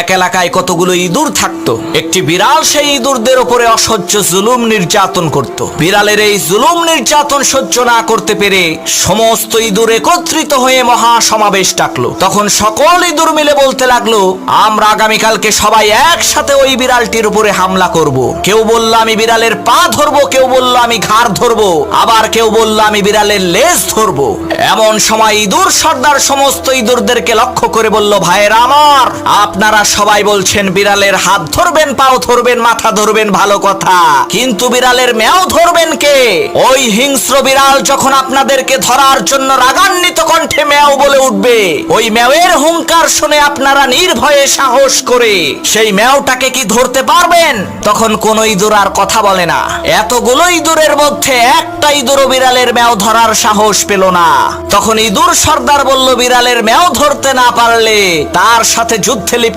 এক এলাকায় কতগুলো ইঁদুর থাকতো? একটি বিড়াল সেই ইঁদুরদের উপরে অসহ্য জুলুম নির্যাতন করত। বিড়ালের এই জুলুম নির্যাতন সহ্য না করতে পেরে সমস্ত ইঁদুর একত্রিত হয়ে মহা সমাবেশ ডাকলো। তখন সকল ইঁদুর মিলে বলতে লাগল, আমরা আগামীকালকে সবাই একসাথে ওই বিড়ালটির উপরে হামলা করব। কেউ বলল, আমি বিড়ালের পা ধরবো। কেউ বলল, আমি ঘাড় ধরবো। আবার কেউ বলল, আমি বিড়ালের লেজ ধরবো। এমন সময় ইঁদুর সর্দার সমস্ত ইঁদুরদেরকে লক্ষ্য করে বলল, ভাইয়েরা আমার, আপনারা সবাই বলছেন, বিড়ালের হাত ধরবেন, পাও ধরবেন, মাথা ধরবেন, ভালো কথা। কিন্তু বিড়ালের মেও ধরবেন কে? ওই হিংস্র বিড়াল যখন আপনাদেরকে ধরার জন্য রাগান্বিত কণ্ঠে মেও বলে উঠবে, ওই মেয়ের হুঙ্কার শুনে আপনারা নির্ভয়ে সাহস করে সেই মেওটাকে কি ধরতে পারবেন? তখন কোন ইঁদুর আর কথা বলে না। এতগুলো ইঁদুরের মধ্যে একটা ইঁদুরও বিড়ালের মেও ধরার সাহস পেল না। তখন ইঁদুর সর্দার বলল, বিড়ালের মেও ধরতে না পারলে তার সাথে যুদ্ধে লিপ্ত